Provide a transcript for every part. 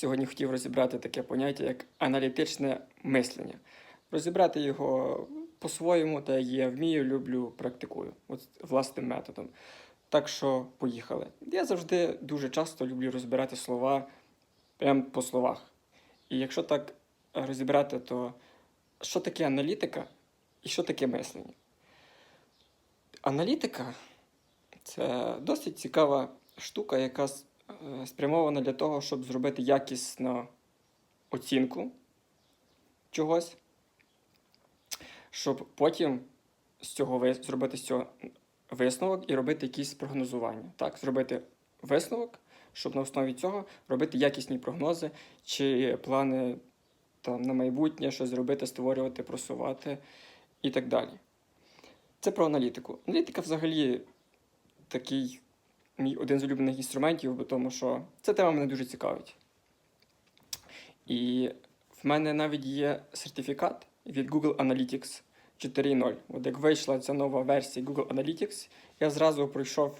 сьогодні хотів розібрати таке поняття, як аналітичне мислення. Розібрати його по-своєму, та я вмію, люблю, практикую от власним методом. Так що поїхали. Я завжди дуже часто люблю розбирати слова прямо по словах. І якщо так розібрати, то що таке аналітика і що таке мислення? Аналітика це досить цікава штука, яка спрямована для того, щоб зробити якісну оцінку чогось, щоб потім з цього зробити з цього висновок і робити якісь прогнозування. Так, зробити висновок, щоб на основі цього робити якісні прогнози чи плани там, на майбутнє, щось зробити, створювати, просувати і так далі. Це про аналітику. Аналітика взагалі такий мій один з улюблених інструментів, бо тому що ця тема мене дуже цікавить. І в мене навіть є сертифікат від Google Analytics 4.0. От як вийшла ця нова версія Google Analytics, я зразу пройшов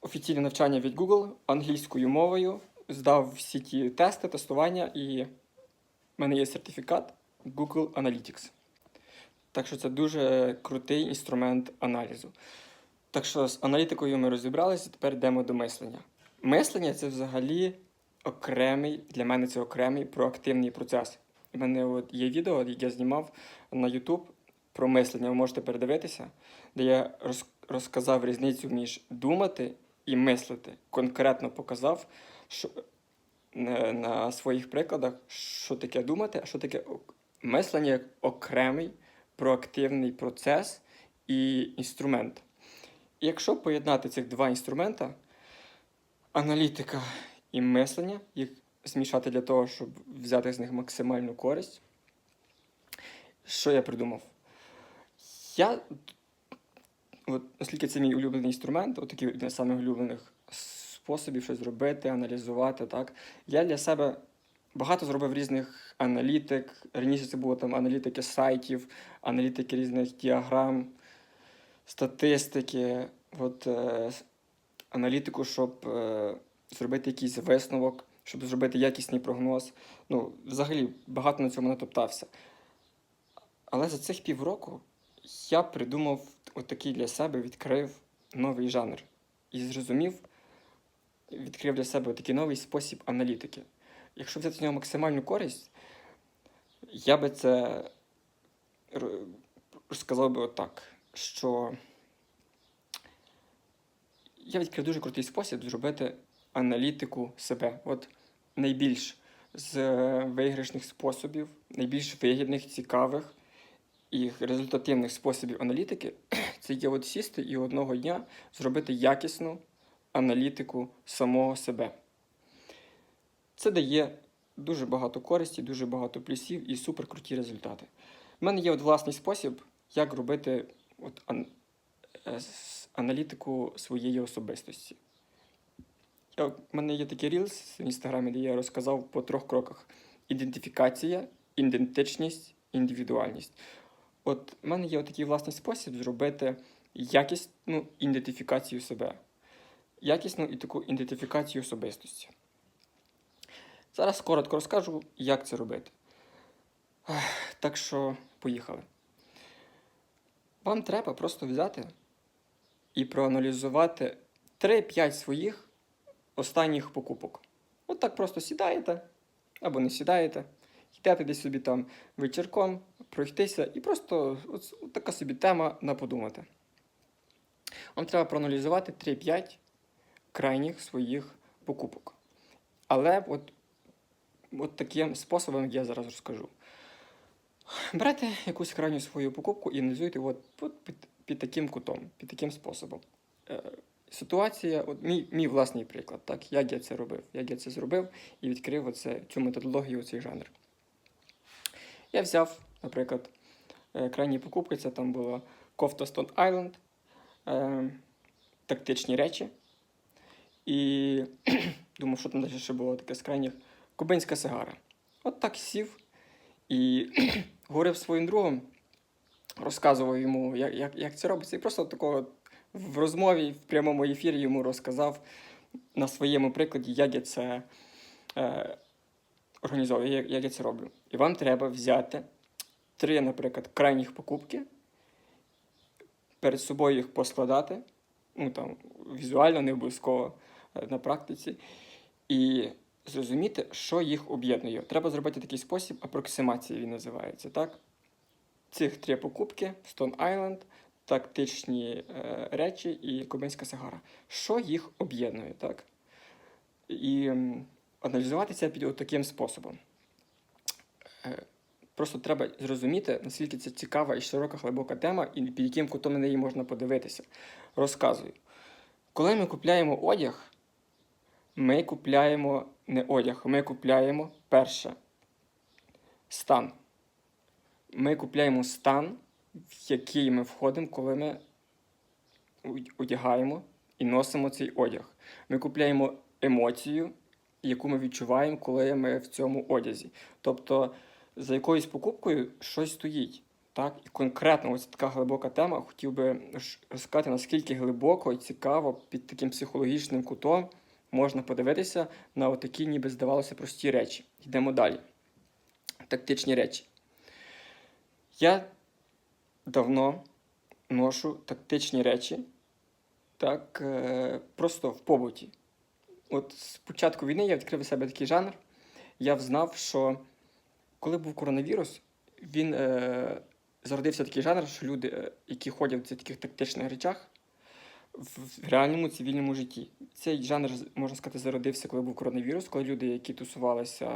офіційне навчання від Google англійською мовою, здав всі ті тести, тестування, і в мене є сертифікат Google Analytics. Так що це дуже крутий інструмент аналізу. Так що з аналітикою ми розібралися, тепер йдемо до мислення. Мислення це взагалі окремий, для мене це окремий проактивний процес. У мене от є відео, яке я знімав на YouTube про мислення, ви можете передивитися, де я роз- розказав різницю між думати і мислити. Конкретно показав, що на, на своїх прикладах, що таке думати, а що таке мислення як окремий проактивний процес і інструмент. Якщо поєднати цих два інструмента, аналітика і мислення, їх змішати для того, щоб взяти з них максимальну користь, що я придумав? Я, от, оскільки це мій улюблений інструмент, от такий один з самих улюблених способів щось зробити, аналізувати, так, я для себе багато зробив різних аналітик. Раніше це було там аналітики сайтів, аналітики різних діаграм, статистики, от, е, аналітику, щоб е, зробити якийсь висновок, щоб зробити якісний прогноз. Ну, взагалі, багато на цьому натоптався. Але за цих півроку я придумав отакий для себе, відкрив новий жанр і зрозумів, відкрив для себе такий новий спосіб аналітики. Якщо взяти з нього максимальну користь, я би це р- сказав би отак, що я відкрив дуже крутий спосіб зробити аналітику себе. От найбільш з е, виграшних способів, найбільш вигідних, цікавих і результативних способів аналітики це є от сісти і одного дня зробити якісну аналітику самого себе. Це дає дуже багато користі, дуже багато плюсів і суперкруті результати. У мене є от власний спосіб, як робити от, ан- е, аналітику своєї особистості. Я, у мене є такий рілс в інстаграмі, де я розказав по трьох кроках: ідентифікація, ідентичність, індивідуальність. От у мене є такий власний спосіб зробити якісну ідентифікацію себе, якісну і таку ідентифікацію особистості. Зараз коротко розкажу, як це робити. Так що, поїхали. Вам треба просто взяти і проаналізувати 3-5 своїх останніх покупок. От так просто сідаєте або не сідаєте, йдете десь собі там вечірком, пройтися, і просто от, от така собі тема на подумати. Вам треба проаналізувати 3-5 крайніх своїх покупок. Але от, от таким способом я зараз розкажу. Берете якусь крайню свою покупку і аналізуєте от, от під, під таким кутом, під таким способом. Е, ситуація, от мій, мій власний приклад, так, як я це робив, як я це зробив і відкрив оце, цю методологію, цей жанр. Я взяв, наприклад, е, крайні покупки, це там була кофта Stone Island, е, тактичні речі. І думав, що там далі ще було таке з крайніх. Кубинська сигара. От так сів і говорив своїм другом, розказував йому, як, як, як це робиться. І просто такого в розмові, в прямому ефірі йому розказав на своєму прикладі, як я це е, організовую, як, як я це роблю. І вам треба взяти три, наприклад, крайніх покупки, перед собою їх поскладати, ну там візуально, не обов'язково е, на практиці, і зрозуміти, що їх об'єднує. Треба зробити такий спосіб апроксимації, він називається, так? Цих три покупки: Stone Island, тактичні е, речі і кубинська сигара. Що їх об'єднує, так? І м, аналізувати це під таким способом. Е, Просто треба зрозуміти, наскільки це цікава і широка глибока тема, і під яким кутом на неї можна подивитися. Розказую. Коли ми купляємо одяг, ми купляємо не одяг, ми купляємо перше стан. Ми купляємо стан, в який ми входимо, коли ми одягаємо і носимо цей одяг. Ми купляємо емоцію, яку ми відчуваємо, коли ми в цьому одязі. Тобто за якоюсь покупкою щось стоїть. Так? І конкретно ось така глибока тема. Хотів би розказати, наскільки глибоко і цікаво під таким психологічним кутом можна подивитися на такі, ніби здавалося, прості речі. Йдемо далі. Тактичні речі. Я давно ношу тактичні речі, так, е, просто в побуті. От з початку війни я відкрив у себе такий жанр. Я взнав, що коли був коронавірус, він е, зародився такий жанр, що люди, е, які ходять в таких тактичних речах, в, реальному цивільному житті. Цей жанр, можна сказати, зародився, коли був коронавірус, коли люди, які тусувалися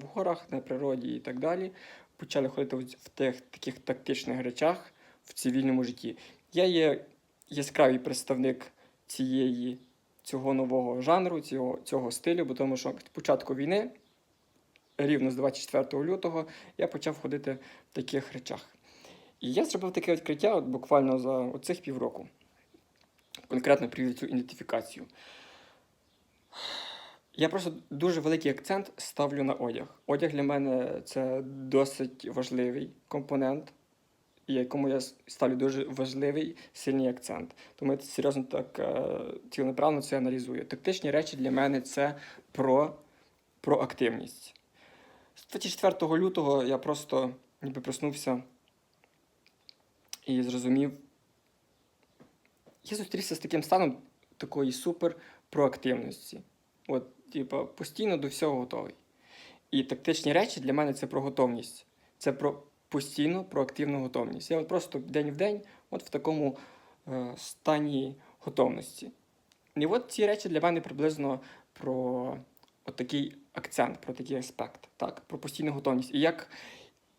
в горах, на природі і так далі, почали ходити в тих таких тактичних речах в цивільному житті. Я є яскравий представник цієї, цього нового жанру, цього, цього стилю, бо тому що від початку війни рівно з 24 лютого я почав ходити в таких речах. І я зробив таке відкриття от буквально за оцих півроку. Конкретно привів цю ідентифікацію. Я просто дуже великий акцент ставлю на одяг. Одяг для мене це досить важливий компонент, якому я ставлю дуже важливий сильний акцент. Тому я серйозно так е, цілонаправно це аналізую. Тактичні речі для мене це про, про активність. З 24 лютого я просто ніби проснувся і зрозумів. Я зустрівся з таким станом такої супер проактивності. От, типу, постійно до всього готовий. І тактичні речі для мене це про готовність. Це про постійно проактивну готовність. Я от просто день в день от в такому е, стані готовності. І от ці речі для мене приблизно про от такий акцент, про такий аспект, так, про постійну готовність. І як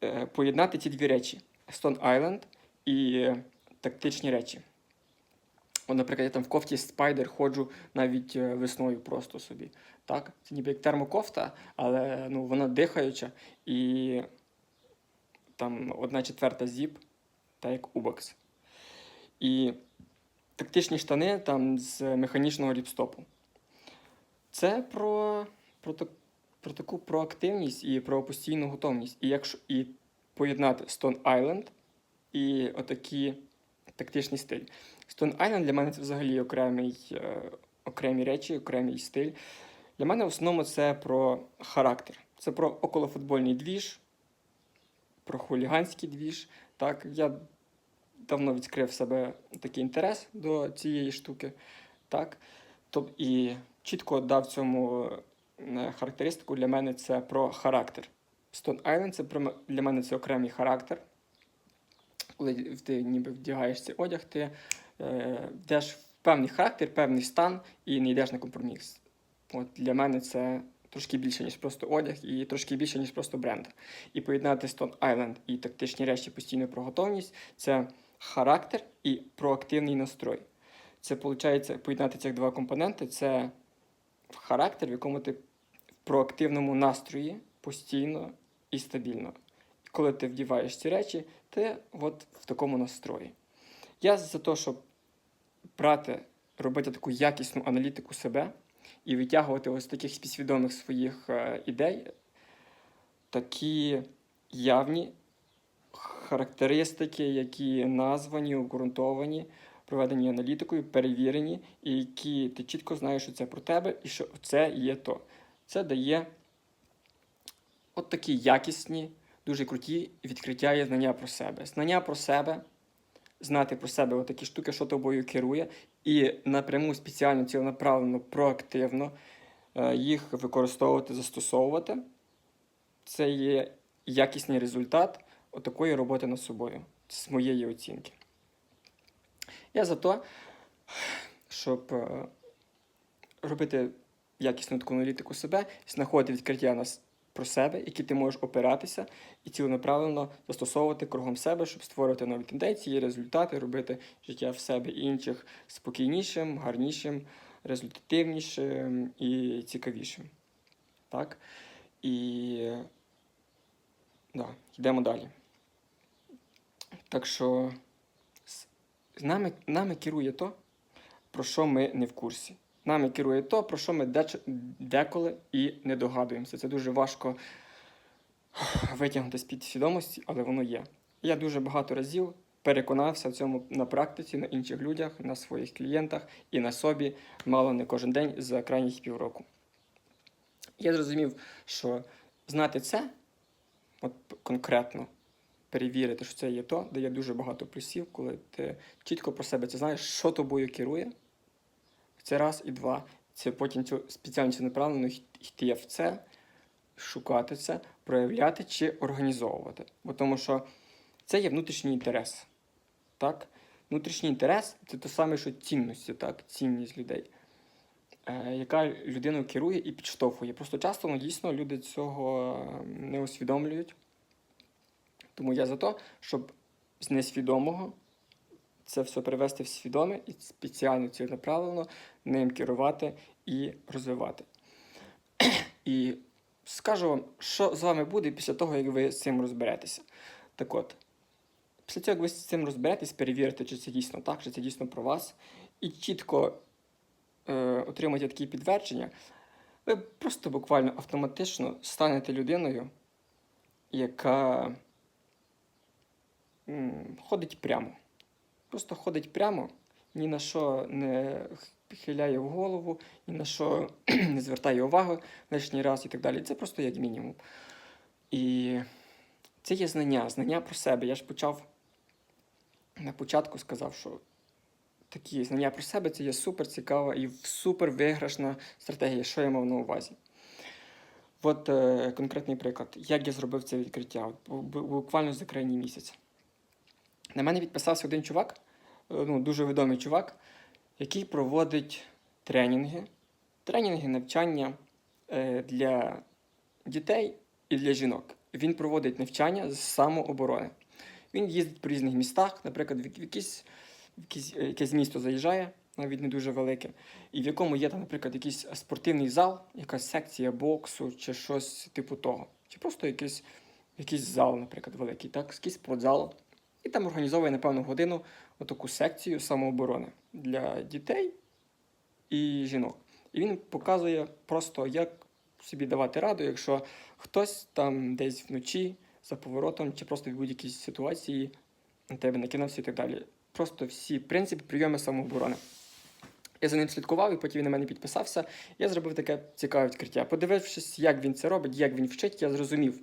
е, поєднати ці дві речі: Stone Island і е, тактичні речі. Наприклад, я там в кофті спайдер ходжу навіть е, весною просто собі. Так? Це ніби як термокофта, але ну, вона дихаюча і там одна четверта зіп, так як убокс. І тактичні штани там з механічного ріпстопу. Це про про, про таку проактивність і про постійну готовність. І якщо і поєднати Stone Island і отакі тактичний стиль. Stone Island для мене це взагалі окремий, е, окремі речі, окремий стиль. Для мене в основному це про характер. Це про околофутбольний двіж, про хуліганський двіж. Так, Я давно відкрив в себе такий інтерес до цієї штуки. Так. Тоб, і чітко дав цьому е, характеристику для мене це про характер. Stone Island це для мене це окремий характер. Коли ти ніби вдягаєш цей одяг, ти е, йдеш в певний характер, певний стан і не йдеш на компроміс. От Для мене це трошки більше, ніж просто одяг, і трошки більше, ніж просто бренд. І поєднати Stone Island і тактичні речі постійно про готовність це характер і проактивний настрой. Це виходить поєднати цих два компоненти це характер, в якому ти в проактивному настрої постійно і стабільно. Коли ти вдіваєш ці речі, ти от в такому настрої. Я за те, щоб брати, робити таку якісну аналітику себе і витягувати ось таких підсвідомих своїх е, ідей, такі явні характеристики, які названі, обґрунтовані, проведені аналітикою, перевірені, і які ти чітко знаєш, що це про тебе і що це є то. Це дає от такі якісні, дуже круті відкриття і знання про себе. Знання про себе, знати про себе от такі штуки, що тобою керує, і напряму спеціально, ціленаправленно, проактивно е, їх використовувати, застосовувати. Це є якісний результат отакої роботи над собою, з моєї оцінки. Я за те, щоб е, робити якісну таку аналітику себе, знаходити відкриття про себе, які ти можеш опиратися, і ціленаправленно застосовувати кругом себе, щоб створювати нові тенденції, результати, робити життя в себе і інших спокійнішим, гарнішим, результативнішим і цікавішим. Так? І да, йдемо далі. Так що нами, нами керує то, про що ми не в курсі. Нами керує то, про що ми деколи і не догадуємося. Це дуже важко витягнути з під свідомості, але воно є. Я дуже багато разів переконався в цьому на практиці, на інших людях, на своїх клієнтах і на собі, мало не кожен день за крайніх півроку. Я зрозумів, що знати це, от конкретно перевірити, що це є то, дає дуже багато плюсів, коли ти чітко про себе це знаєш, що тобою керує. Це раз і два. Це потім цю спеціально ціленаправленно йти в це, шукати це, проявляти чи організовувати. Бо тому що це є внутрішній інтерес. Так? Внутрішній інтерес це те саме, що цінності, так? цінність людей, е, яка людину керує і підштовхує. Просто часто ну, дійсно люди цього не усвідомлюють. Тому я за те, щоб з несвідомого це все привести в свідоме і спеціально ціленаправленно ним керувати і розвивати. І скажу вам, що з вами буде після того, як ви з цим розберетеся. Так от, після цього, як ви з цим розберетесь, перевірите, чи це дійсно так, чи це дійсно про вас, і чітко е, отримаєте такі підтвердження, ви просто буквально автоматично станете людиною, яка м, ходить прямо. Просто ходить прямо, ні на що не хиляє в голову, ні на що не звертає уваги лишній раз і так далі. Це просто як мінімум. І це є знання, знання про себе. Я ж почав на початку сказав, що такі знання про себе це є супер цікава і супер виграшна стратегія, що я мав на увазі. От е, конкретний приклад, як я зробив це відкриття, От бу- бу- буквально за крайній місяць. На мене підписався один чувак, ну, дуже відомий чувак, який проводить тренінги, тренінги, навчання е, для дітей і для жінок. Він проводить навчання з самооборони. Він їздить по різних містах, наприклад, в якісь, в якісь, е, якесь місто заїжджає, навіть не дуже велике, і в якому є там, наприклад, якийсь спортивний зал, якась секція боксу чи щось типу того. Чи просто якийсь, якийсь зал, наприклад, великий, так, якийсь спортзал. І там організовує на певну годину отаку секцію самооборони для дітей і жінок. І він показує просто, як собі давати раду, якщо хтось там десь вночі за поворотом, чи просто в будь-якій ситуації на тебе накинувся і так далі. Просто всі принципи прийоми самооборони. Я за ним слідкував, і потім він на мене підписався. Я зробив таке цікаве відкриття. Подивившись, як він це робить, як він вчить, я зрозумів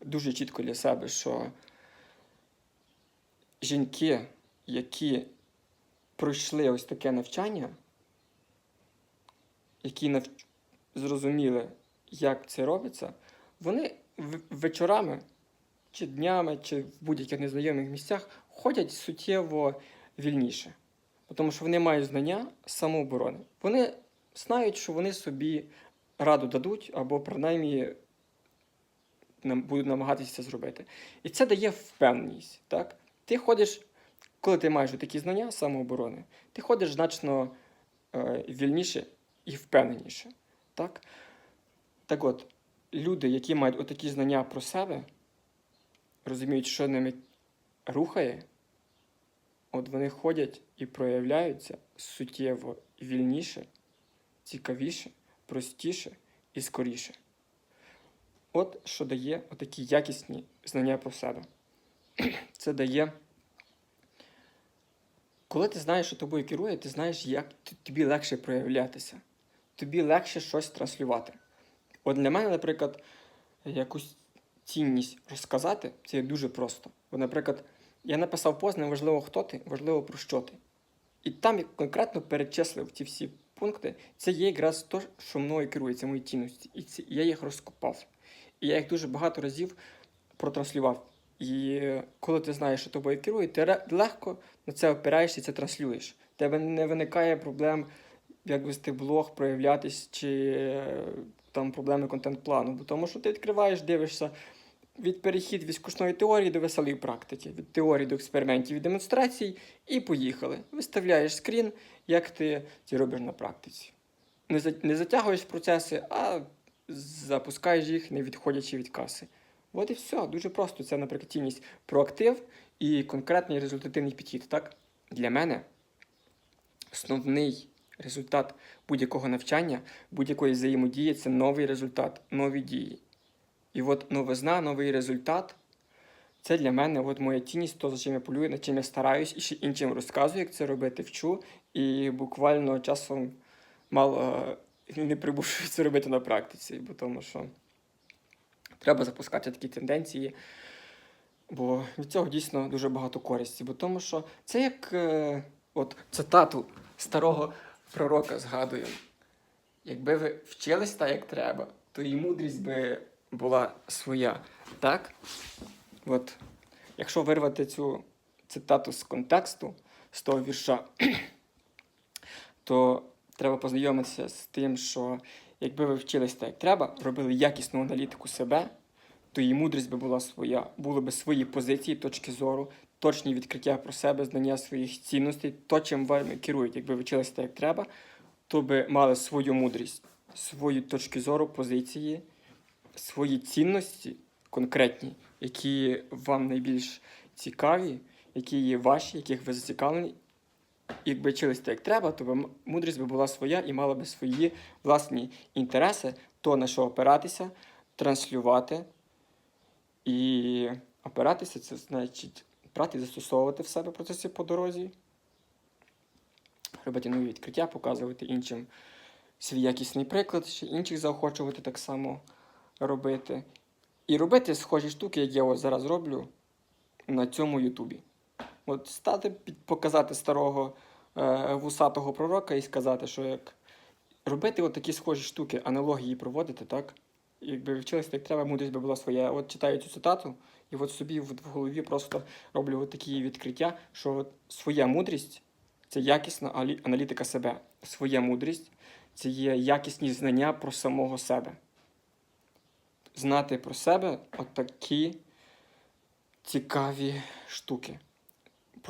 дуже чітко для себе, що жінки, які пройшли ось таке навчання, які нав... зрозуміли, як це робиться, вони вечорами чи днями, чи в будь-яких незнайомих місцях ходять суттєво вільніше. Тому що вони мають знання самооборони. Вони знають, що вони собі раду дадуть, або принаймні будуть намагатися це зробити. І це дає впевненість. Так? Ти ходиш, коли ти маєш такі знання самооборони, ти ходиш значно е, вільніше і впевненіше. Так? так от, люди, які мають отакі знання про себе, розуміють, що ними рухає, от вони ходять і проявляються суттєво вільніше, цікавіше, простіше і скоріше. От що дає отакі якісні знання про себе. Це дає. Коли ти знаєш, що тобою керує, ти знаєш, як тобі легше проявлятися. Тобі легше щось транслювати. От для мене, наприклад, якусь цінність розказати, це дуже просто. Бо, наприклад, я написав пост, неважливо хто ти, важливо про що ти. І там я конкретно перечислив ці всі пункти. Це є якраз те, що мною керує, це мої цінності. І ці, я їх розкопав. І я їх дуже багато разів протранслював. І коли ти знаєш, що тобою керує, ти легко на це опираєшся і це транслюєш. У тебе не виникає проблем, як вести блог, проявлятись, чи е, там проблеми контент-плану. Бо тому що ти відкриваєш, дивишся від перехід від скучної теорії до веселої практики, від теорії до експериментів і демонстрацій, і поїхали. Виставляєш скрін, як ти це робиш на практиці. Не затягуєш процеси, а запускаєш їх, не відходячи від каси. От і все, дуже просто. Це, наприклад, цінність проактив і конкретний результативний підхід. Так? Для мене основний результат будь-якого навчання, будь-якої взаємодії це новий результат, нові дії. І от новизна, новий результат це для мене от моя цінність, то, за чим я полюю, над чим я стараюсь і ще іншим розказую, як це робити, вчу. І буквально часом мало не примушую це робити на практиці, бо тому що треба запускати такі тенденції. Бо від цього дійсно дуже багато користі. Бо тому що це як е, от цитату старого пророка згадую. Якби ви вчились так, як треба, то і мудрість би була своя. Так? От, якщо вирвати цю цитату з контексту, з того вірша, то треба познайомитися з тим, що якби ви вчились так, як треба, робили якісну аналітику себе, то і мудрість би була своя, були би свої позиції, точки зору, точні відкриття про себе, знання своїх цінностей, то, чим вами керують. Якби ви вчилися так, як треба, то би мали свою мудрість, свої точки зору, позиції, свої цінності конкретні, які вам найбільш цікаві, які є ваші, яких ви зацікавлені. Якби вчились так, як треба, то би мудрість би була своя і мала би свої власні інтереси, то на що опиратися, транслювати. І опиратися це значить брати і застосовувати в себе процесі по дорозі, робити нові відкриття, показувати іншим свій якісний приклад, ще інших заохочувати так само робити. І робити схожі штуки, як я ось зараз роблю на цьому Ютубі. От стати показати старого е, вусатого пророка і сказати, що як робити от такі схожі штуки, аналогії проводити, так? Якби вчилися, як треба, мудрість би була своя. От читаю цю цитату, і от собі в голові просто роблю от такі відкриття, що от своя мудрість це якісна аналітика себе. Своя мудрість це є якісні знання про самого себе. Знати про себе от такі цікаві штуки.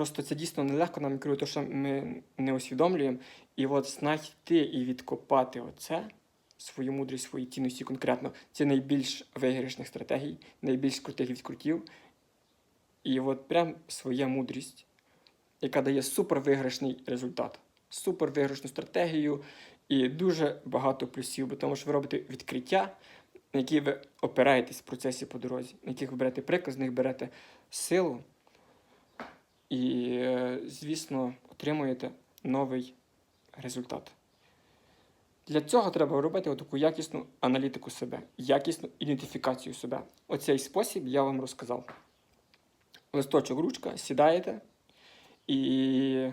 Просто це дійсно нелегко нам керує, що ми не усвідомлюємо. І от знайти і відкопати оце, свою мудрість, свої цінності конкретно, це найбільш виграшних стратегій, найбільш крутих відкрутів. І от прям своя мудрість, яка дає супервиграшний результат, супервиграшну стратегію і дуже багато плюсів, бо тому що ви робите відкриття, на які ви опираєтесь в процесі по дорозі, на яких ви берете приклад, з них берете силу. І, звісно, отримуєте новий результат. Для цього треба робити таку якісну аналітику себе, якісну ідентифікацію себе. Оцей спосіб я вам розказав. Листочок, ручка, сідаєте і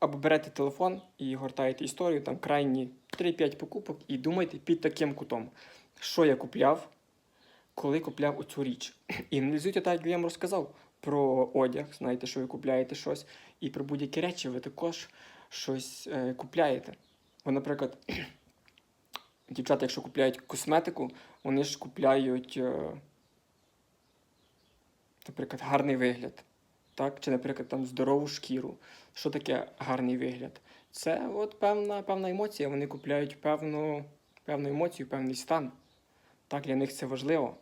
або берете телефон і гортаєте історію, там крайні 3-5 покупок, і думайте під таким кутом, що я купляв, коли купляв оцю річ. І аналізуйте так, як я вам розказав про одяг, знаєте, що ви купляєте щось, і про будь-які речі ви також щось е, купляєте. Бо, наприклад, дівчата, якщо купляють косметику, вони ж купляють, е, наприклад, гарний вигляд. Так? Чи, наприклад, там здорову шкіру. Що таке гарний вигляд? Це от певна, певна емоція. Вони купляють певну, певну емоцію, певний стан. Так, для них це важливо.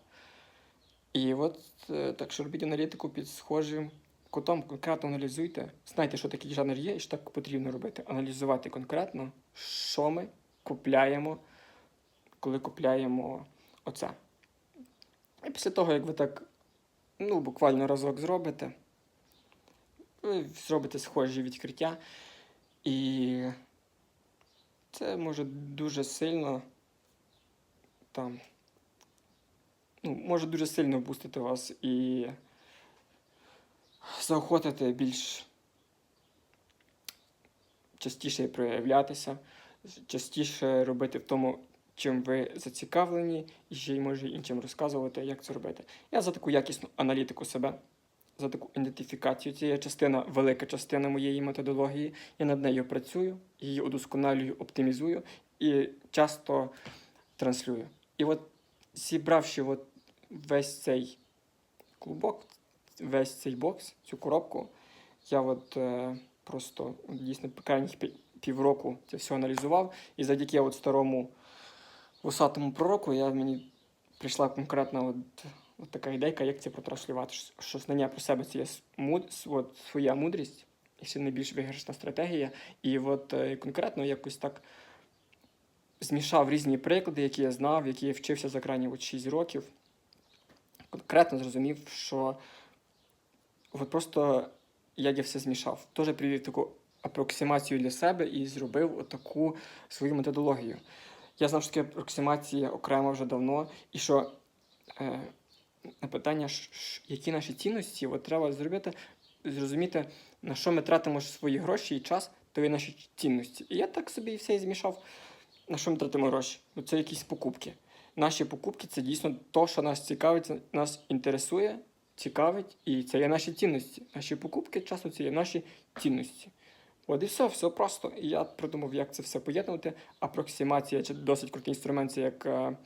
І от е, так що робіть аналітику під схожим кутом, конкретно аналізуйте. Знайте, що такий жанр є і що так потрібно робити. Аналізувати конкретно, що ми купляємо, коли купляємо оце. І після того, як ви так ну, буквально разок зробите, ви зробите схожі відкриття. І це може дуже сильно там ну, може дуже сильно бустити вас і заохотити більш частіше проявлятися, частіше робити в тому, чим ви зацікавлені, і ще й може іншим розказувати, як це робити. Я за таку якісну аналітику себе, за таку ідентифікацію. Це є частина, велика частина моєї методології. Я над нею працюю, її удосконалюю, оптимізую і часто транслюю. І от зібравши от весь цей клубок, весь цей бокс, цю коробку, я от е, просто дійсно крайніх півроку це все аналізував. І завдяки от старому вусатому пророку я мені прийшла конкретна от, от така ідейка, як це протранслювати. Що- знання про себе це є муд, от, своя мудрість і ще найбільш виграшна стратегія. І от е, конкретно якось так змішав різні приклади, які я знав, які я вчився за крайні от 6 років. Конкретно зрозумів, що от просто як я все змішав. Теж привів таку апроксимацію для себе і зробив отаку свою методологію. Я знав, що таке апроксимація окремо вже давно, і що е, на питання, які наші цінності, от треба зробити, зрозуміти, на що ми тратимо свої гроші і час, то є наші цінності. І я так собі все і змішав, на що ми тратимо гроші. Ну, Це якісь покупки. Наші покупки це дійсно то, що нас цікавить, нас інтересує, цікавить, і це є наші цінності. Наші покупки часто це є наші цінності. От і все, все просто. І я придумав, як це все поєднувати. Апроксимація це досить крутий інструмент, це як е,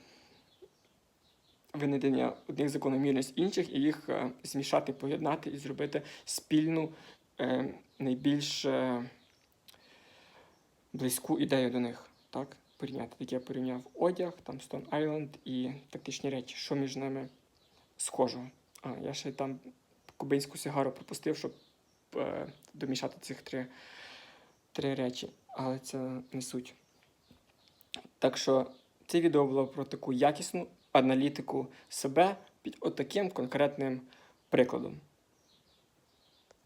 винайдення одних закономірностей інших, і їх е, змішати, поєднати і зробити спільну, е, найбільш е, близьку ідею до них. Так? Порівняти. Так я порівняв одяг, там Stone Island і тактичні речі, що між ними схожого. А, я ще там кубинську сигару пропустив, щоб е, домішати цих три, три речі, але це не суть. Так що це відео було про таку якісну аналітику себе під отаким конкретним прикладом.